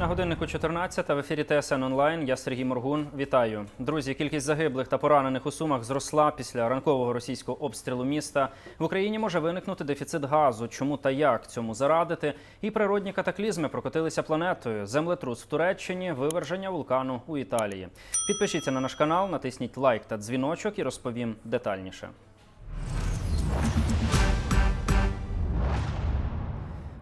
На годиннику 14 в ефірі ТСН онлайн. Я Сергій Моргун. Вітаю, друзі. Кількість загиблих та поранених у сумах зросла після ранкового російського обстрілу міста. В Україні може виникнути дефіцит газу. Чому та як цьому зарадити? І природні катаклізми прокотилися планетою. Землетрус в Туреччині, виверження вулкану у Італії. Підпишіться на наш канал, натисніть лайк та дзвіночок і розповім детальніше.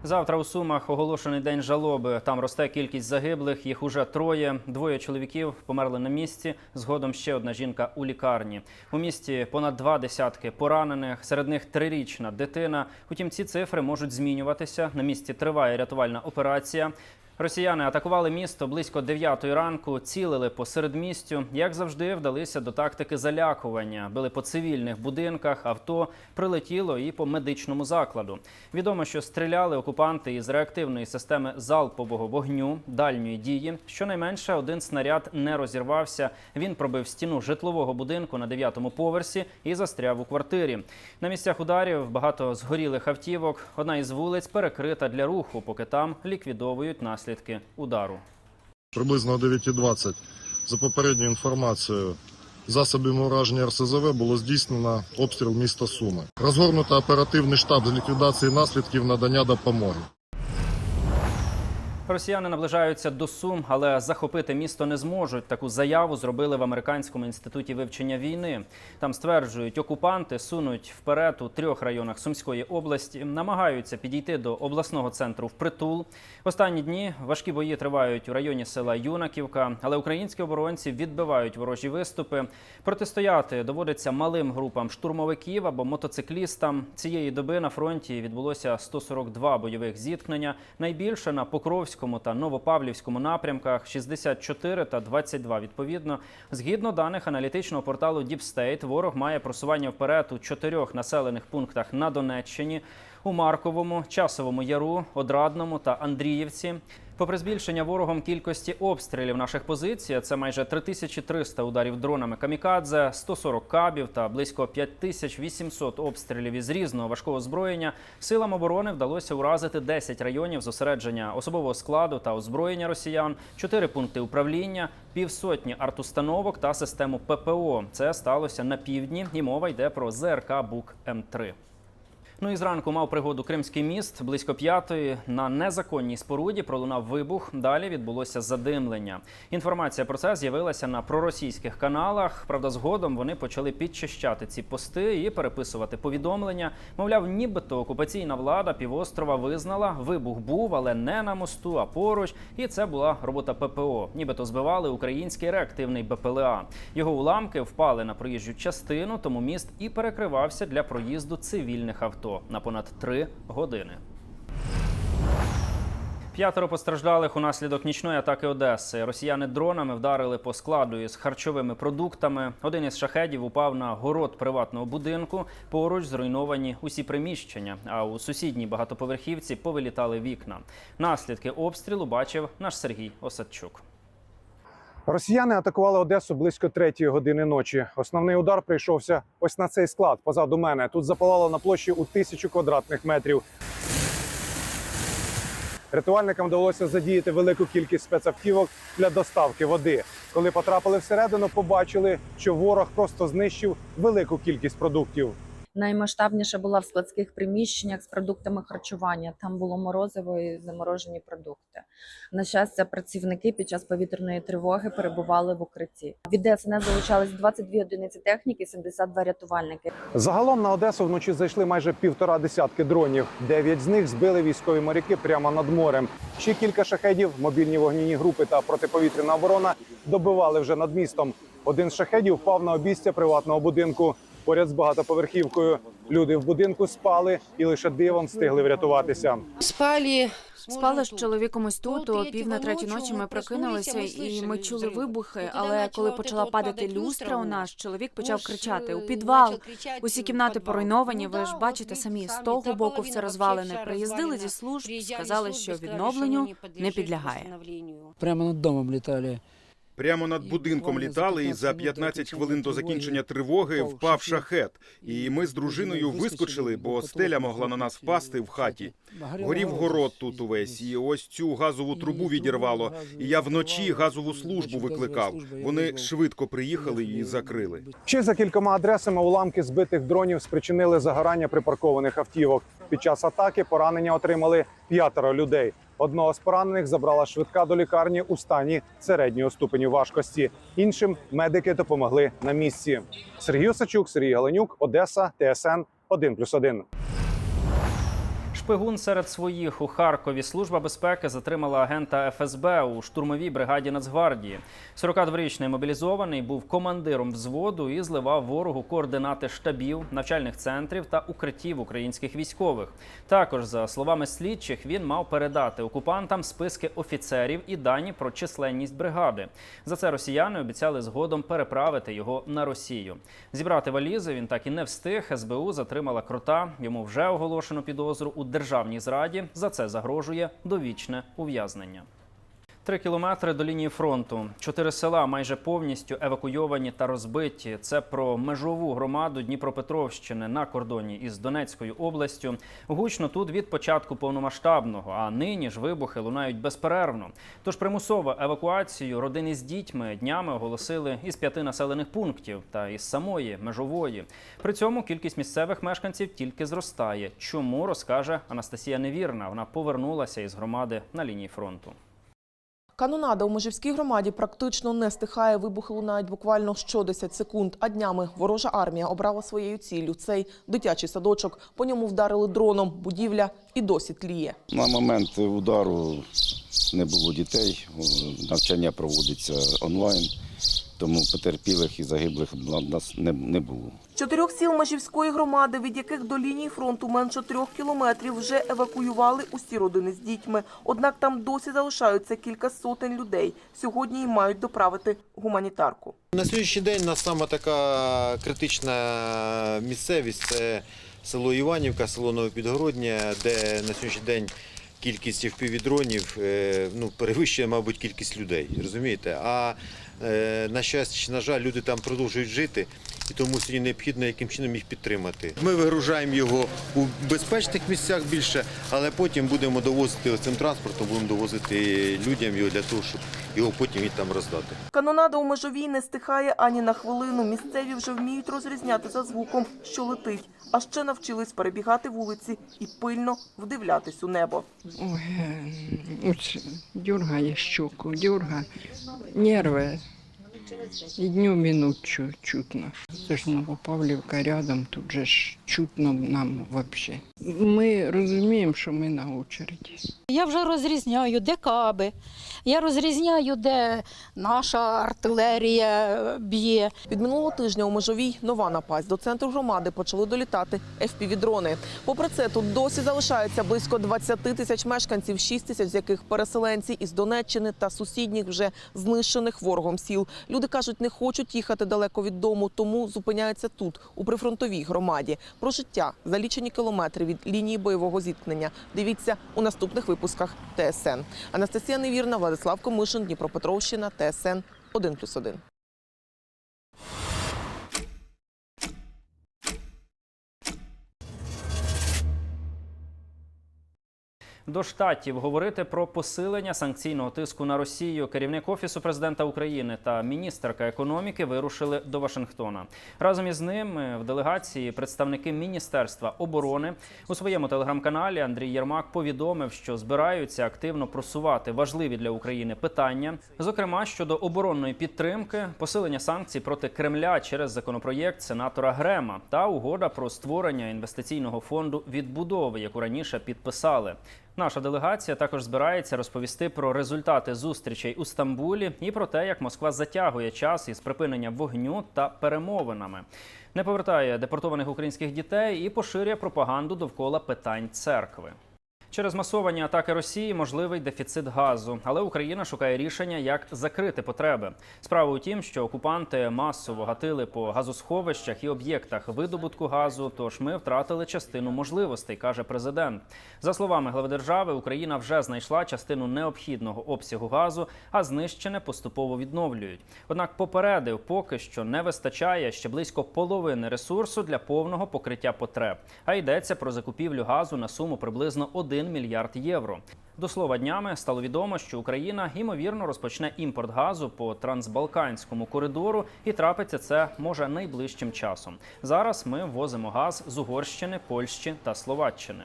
Завтра у Сумах оголошений день жалоби. Там росте кількість загиблих. Їх уже троє. Двоє чоловіків померли на місці. Згодом ще одна жінка у лікарні. У місті понад два десятки поранених. Серед них трирічна дитина. Утім, ці цифри можуть змінюватися. На місці триває рятувальна операція. Росіяни атакували місто близько 9 ранку, цілили по середмістю. Як завжди, вдалися до тактики залякування. Били по цивільних будинках, авто прилетіло і по медичному закладу. Відомо, що стріляли окупанти із реактивної системи залпового вогню дальньої дії. Щонайменше один снаряд не розірвався. Він пробив стіну житлового будинку на 9-му поверсі і застряв у квартирі. На місцях ударів багато згорілих автівок. Одна із вулиць перекрита для руху, поки там ліквідовують наслідки удару. Приблизно о 9.20 за попередньою інформацією засобами ураження РСЗВ було здійснено обстріл міста Суми. Розгорнуто оперативний штаб з ліквідації наслідків надання допомоги. Росіяни наближаються до Сум, але захопити місто не зможуть. Таку заяву зробили в американському інституті вивчення війни. Там стверджують, окупанти сунуть вперед у трьох районах Сумської області, намагаються підійти до обласного центру впритул. Останні дні важкі бої тривають у районі села Юнаківка, але українські оборонці відбивають ворожі виступи. Протистояти доводиться малим групам штурмовиків або мотоциклістам. Цієї доби на фронті відбулося 142 бойових зіткнення. Найбільше на Покровському та Новопавлівському напрямках 64 та 22 відповідно. Згідно даних аналітичного порталу State, ворог має просування вперед у чотирьох населених пунктах на Донеччині. У Марковому, Часовому Яру, Одрадному та Андріївці. Попри збільшення ворогом кількості обстрілів наших позицій, це майже 3300 ударів дронами камікадзе, 140 кабів та близько 5800 обстрілів із різного важкого озброєння, силам оборони вдалося уразити 10 районів зосередження особового складу та озброєння росіян, 4 пункти управління, півсотні артустановок та систему ППО. Це сталося на півдні, і мова йде про ЗРК Бук М3. Ну і зранку мав пригоду Кримський міст близько п'ятої. На незаконній споруді пролунав вибух. Далі відбулося задимлення. Інформація про це з'явилася на проросійських каналах. Правда, згодом вони почали підчищати ці пости і переписувати повідомлення. Мовляв, нібито окупаційна влада півострова визнала, вибух був, але не на мосту, а поруч. І це була робота ППО. Нібито збивали український реактивний БПЛА. Його уламки впали на проїжджу частину, тому міст і перекривався для проїзду цивільних авто на понад три години. П'ятеро постраждалих унаслідок нічної атаки Одеси. Росіяни дронами вдарили по складу із харчовими продуктами. Один із шахедів упав на город приватного будинку. Поруч зруйновані усі приміщення. А у сусідній багатоповерхівці повилітали вікна. Наслідки обстрілу бачив наш Сергій Осадчук. Росіяни атакували Одесу близько третьої години ночі. Основний удар прийшовся ось на цей склад позаду мене. Тут запалало на площі у тисячу квадратних метрів. Рятувальникам вдалося задіяти велику кількість спецавтівок для доставки води. Коли потрапили всередину, побачили, що ворог просто знищив велику кількість продуктів. Наймасштабніше була в складських приміщеннях з продуктами харчування. Там було морозиво і заморожені продукти. На щастя, працівники під час повітряної тривоги перебували в укритті. Від ДСНС залучались 22 одиниці техніки, 72 рятувальники. Загалом на Одесу вночі зайшли майже півтора десятки дронів. Дев'ять з них збили військові моряки прямо над морем. Ще кілька шахедів, мобільні вогняні групи та протиповітряна оборона добивали вже над містом. Один з шахедів впав на обійстя приватного будинку поряд з багатоповерхівкою. Люди в будинку спали і лише дивом встигли врятуватися. Спали. Спали з чоловіком ось тут. О пів на третій ночі ми прокинулися, і ми чули вибухи. Але коли почала падати люстра, у нас чоловік почав кричати у підвал. Усі кімнати поруйновані. Ви ж бачите самі з того боку все розвалене. Приїздили зі служб, сказали, що відновленню не підлягає. Прямо над домом летали. Прямо над будинком літали, і за 15 хвилин до закінчення тривоги впав шахет. І ми з дружиною вискочили, бо стеля могла на нас впасти в хаті. Горів город тут увесь, і ось цю газову трубу відірвало. І я вночі газову службу викликав. Вони швидко приїхали і закрили. Ще за кількома адресами уламки збитих дронів спричинили загорання припаркованих автівок. Під час атаки поранення отримали п'ятеро людей. Одного з поранених забрала швидка до лікарні у стані середнього ступеню важкості. Іншим медики допомогли на місці. Сергій Осачук, Сергій Галенюк, Одеса, ТСН 1+,1. Шпигун серед своїх у Харкові служба безпеки затримала агента ФСБ у штурмовій бригаді Нацгвардії. 42-річний мобілізований був командиром взводу і зливав ворогу координати штабів, навчальних центрів та укриттів українських військових. Також, за словами слідчих, він мав передати окупантам списки офіцерів і дані про численність бригади. За це росіяни обіцяли згодом переправити його на Росію. Зібрати валізи він так і не встиг. СБУ затримала крота. Йому вже оголошено підозру у державній зраді. За це загрожує довічне ув'язнення. Три кілометри до лінії фронту. Чотири села майже повністю евакуйовані та розбиті. Це про межову громаду Дніпропетровщини на кордоні із Донецькою областю. Гучно тут від початку повномасштабного, а нині ж вибухи лунають безперервно. Тож примусову евакуацію родини з дітьми днями оголосили із п'яти населених пунктів та із самої межової. При цьому кількість місцевих мешканців тільки зростає. Чому розкаже Анастасія Невірна? Вона повернулася із громади на лінії фронту. Канонада у Межівській громаді практично не стихає. Вибухи лунають буквально що 10 секунд. А днями ворожа армія обрала своєю ціллю цей дитячий садочок. По ньому вдарили дроном. Будівля і досі тліє. На момент удару не було дітей, навчання проводиться онлайн, тому потерпілих і загиблих в нас не, не було. Чотирьох сіл Межівської громади, від яких до лінії фронту менше трьох кілометрів, вже евакуювали усі родини з дітьми. Однак там досі залишаються кілька сотень людей. Сьогодні їм мають доправити гуманітарку. На сьогоднішній день у нас саме така критична місцевість це село Іванівка, село Новопідгороднє, де на сьогоднішній день кількість впівдронів ну, перевищує, мабуть, кількість людей. Розумієте? А е, на щастя, на жаль, люди там продовжують жити, і тому сьогодні необхідно яким чином їх підтримати. Ми вигружаємо його у безпечних місцях більше, але потім будемо довозити цим транспортом, будемо довозити людям його для того, щоб його потім і там роздати. Канонада у межовій не стихає ані на хвилину. Місцеві вже вміють розрізняти за звуком, що летить. А ще навчились перебігати вулиці і пильно вдивлятись у небо. Ой, е, ось дергає щоку, дерга, нерви. І днем і ночью чутно. Це ж Новопавлівка рядом, тут же ж чутно нам взагалі. Ми розуміємо, що ми на очереді. Я вже розрізняю, де каби. Я розрізняю, де наша артилерія б'є. Від минулого тижня у межовій нова напасть. До центру громади почали долітати FPV-дрони. Попри це, тут досі залишається близько 20 тисяч мешканців, 6 тисяч з яких переселенці із Донеччини та сусідніх вже знищених ворогом сіл. Люди кажуть, не хочуть їхати далеко від дому, тому зупиняються тут, у прифронтовій громаді. Про життя за лічені кілометри від лінії бойового зіткнення. Дивіться у наступних випусках ТСН. Анастасія Невірна, Владислав Комишин, Дніпропетровщина, ТСН 1+,1. До штатів говорити про посилення санкційного тиску на Росію. Керівник офісу президента України та міністерка економіки вирушили до Вашингтона. Разом із ним в делегації представники міністерства оборони у своєму телеграм-каналі Андрій Єрмак повідомив, що збираються активно просувати важливі для України питання, зокрема щодо оборонної підтримки, посилення санкцій проти Кремля через законопроєкт сенатора Грема та угода про створення інвестиційного фонду відбудови, яку раніше підписали. Наша делегація також збирається розповісти про результати зустрічей у Стамбулі і про те, як Москва затягує час із припинення вогню та перемовинами, не повертає депортованих українських дітей і поширює пропаганду довкола питань церкви. Через масовані атаки Росії можливий дефіцит газу, але Україна шукає рішення, як закрити потреби. Справа у тім, що окупанти масово гатили по газосховищах і об'єктах видобутку газу. Тож ми втратили частину можливостей, каже президент. За словами глави держави, Україна вже знайшла частину необхідного обсягу газу, а знищене поступово відновлюють. Однак попередив, поки що не вистачає ще близько половини ресурсу для повного покриття потреб. А йдеться про закупівлю газу на суму приблизно 1 мільярд євро. До слова, днями стало відомо, що Україна ймовірно розпочне імпорт газу по трансбалканському коридору, і трапиться це може найближчим часом. Зараз ми возимо газ з Угорщини, Польщі та Словаччини.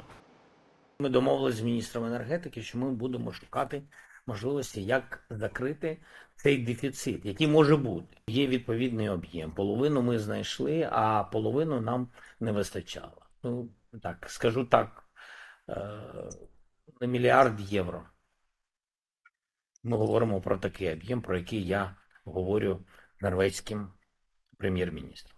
Ми домовилися з міністром енергетики, що ми будемо шукати можливості, як закрити цей дефіцит, який може бути. Є відповідний об'єм. Половину ми знайшли, а половину нам не вистачало. Ну так, скажу так, на мільярд євро. Ми говоримо про такий об'єм, про який я говорю норвезьким прем'єр-міністром.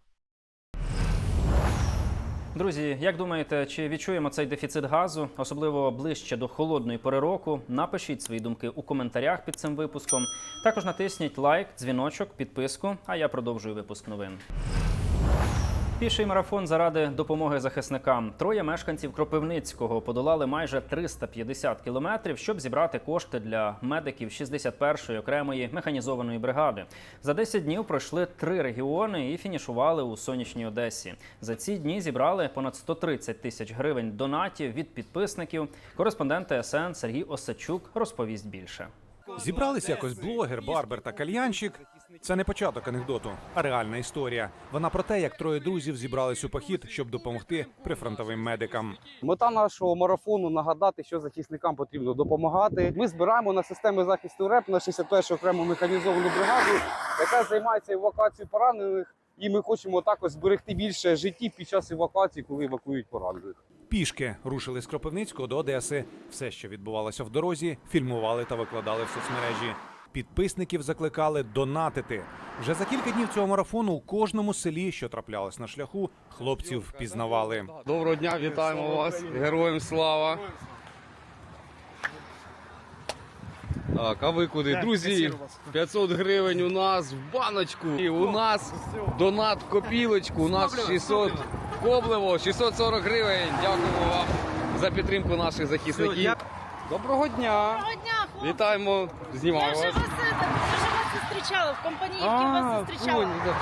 Друзі, як думаєте, чи відчуємо цей дефіцит газу, особливо ближче до холодної пори року? Напишіть свої думки у коментарях під цим випуском. Також натисніть лайк, дзвіночок, підписку. А я продовжую випуск новин. Піший марафон заради допомоги захисникам. Троє мешканців Кропивницького подолали майже 350 кілометрів, щоб зібрати кошти для медиків 61-ї окремої механізованої бригади. За 10 днів пройшли три регіони і фінішували у сонячній Одесі. За ці дні зібрали понад 130 тисяч гривень донатів від підписників. Кореспондент ТСН Сергій Осачук розповість більше. Зібрались якось блогер, барбер та кальянщик. Це не початок анекдоту, а реальна історія. Вона про те, як троє друзів зібрались у похід, щоб допомогти прифронтовим медикам. Мета нашого марафону нагадати, що захисникам потрібно допомагати. Ми збираємо на системи захисту РЕП на 61 окрему механізовану бригаду, яка займається евакуацією поранених. І ми хочемо також зберегти більше життів під час евакуації, коли евакуюють поранених. Пішки рушили з Кропивницького до Одеси. Все, що відбувалося в дорозі, фільмували та викладали в соцмережі. Підписників закликали донатити. Вже за кілька днів цього марафону у кожному селі, що траплялось на шляху, хлопців впізнавали. Доброго дня, вітаємо вас. Героям слава. Так, а ви куди? Друзі, 500 гривень у нас в баночку. І у нас донат копілочку. У нас 600 Коблево, 640 гривень. Дякуємо вам за підтримку наших захисників. Доброго дня. Доброго дня, хлопці. Вітаємо, Я знімаємо вас вже вас зустрічала, в компаніївці А, вас зустрічала. понял, да.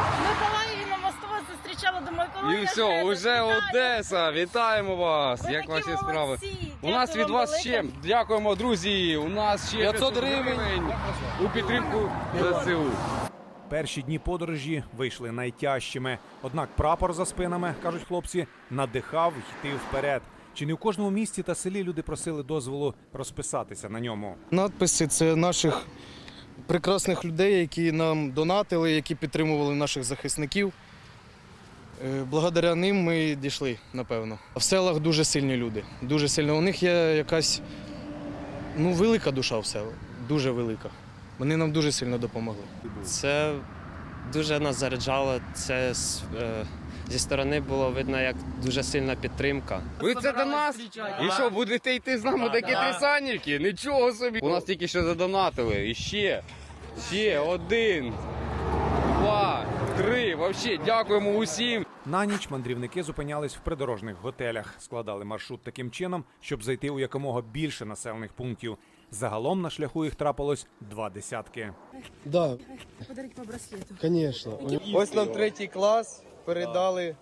В Миколаєві на зустрічала, думаю, коли І все, уже Одеса. Вітаємо вас. Ви Як ваші справи? У нас від вас ще дякуємо, друзі. У нас ще 500 гривень у підтримку ЗСУ. Перші дні подорожі вийшли найтяжчими. Однак прапор за спинами, кажуть хлопці, надихав йти вперед. Чи не у кожному місті та селі люди просили дозволу розписатися на ньому? Надписи це наших прекрасних людей, які нам донатили, які підтримували наших захисників. Е, Благодаря ним ми дійшли, напевно. В селах дуже сильні люди. Дуже сильно. У них є якась ну, велика душа в селах. Дуже велика. Вони нам дуже сильно допомогли. Це дуже нас заряджало. Це е, зі сторони було видно, як дуже сильна підтримка. Ви це до нас? І що, будете йти з нами такі трясанівки? Нічого собі. У нас тільки що задонатили. І ще, ще один. Вообще, дякуємо усім. На ніч мандрівники зупинялись в придорожних готелях, складали маршрут таким чином, щоб зайти у якомога більше населених пунктів. Загалом на шляху їх трапилось два десятки. Да, Подарить по браслету. звісно. Ось нам третій клас передали.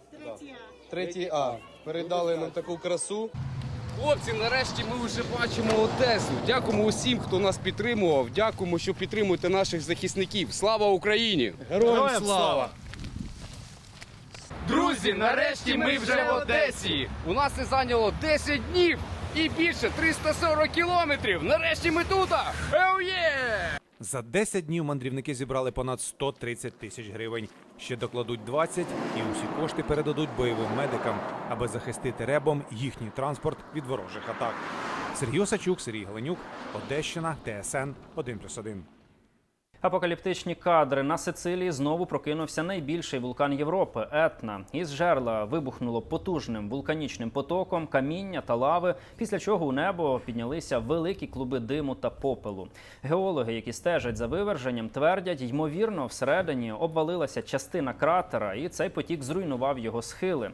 Третій А. Передали нам таку красу. Хлопці, нарешті ми вже бачимо Одесу. Дякуємо усім, хто нас підтримував. Дякуємо, що підтримуєте наших захисників. Слава Україні! Героям слава! Друзі, нарешті ми вже в Одесі. У нас це зайняло 10 днів і більше 340 кілометрів. Нарешті ми тут. Еу є! За 10 днів мандрівники зібрали понад 130 тисяч гривень. Ще докладуть 20 і усі кошти передадуть бойовим медикам, аби захистити ребом їхній транспорт від ворожих атак. Сергій Осачук, Сергій Галенюк, Одещина, ТСН 1+,1. Апокаліптичні кадри на Сицилії знову прокинувся найбільший вулкан Європи Етна. Із жерла вибухнуло потужним вулканічним потоком каміння та лави, після чого у небо піднялися великі клуби диму та попелу. Геологи, які стежать за виверженням, твердять, ймовірно, всередині обвалилася частина кратера, і цей потік зруйнував його схили.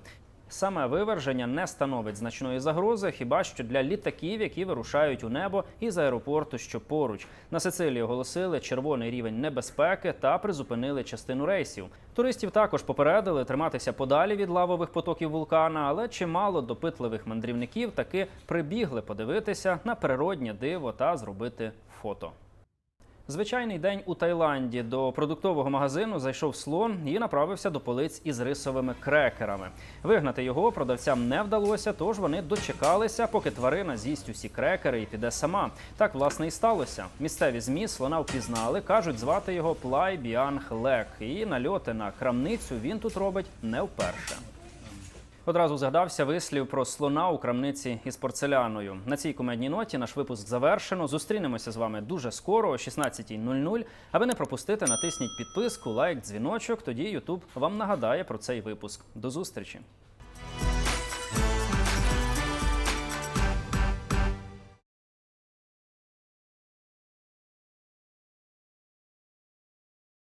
Саме виверження не становить значної загрози, хіба що для літаків, які вирушають у небо із аеропорту, що поруч. На Сицилії оголосили червоний рівень небезпеки та призупинили частину рейсів. Туристів також попередили триматися подалі від лавових потоків вулкана, але чимало допитливих мандрівників таки прибігли подивитися на природнє диво та зробити фото. Звичайний день у Таїланді до продуктового магазину зайшов слон і направився до полиць із рисовими крекерами. Вигнати його продавцям не вдалося, тож вони дочекалися, поки тварина з'їсть усі крекери і піде сама. Так власне і сталося. Місцеві змі слона впізнали, кажуть, звати його Плай Біанг Лек. І нальоти на крамницю він тут робить не вперше. Одразу згадався вислів про слона у крамниці із порцеляною. На цій комедній ноті наш випуск завершено. Зустрінемося з вами дуже скоро, о 16.00. Аби не пропустити, натисніть підписку, лайк, дзвіночок. Тоді Ютуб вам нагадає про цей випуск. До зустрічі.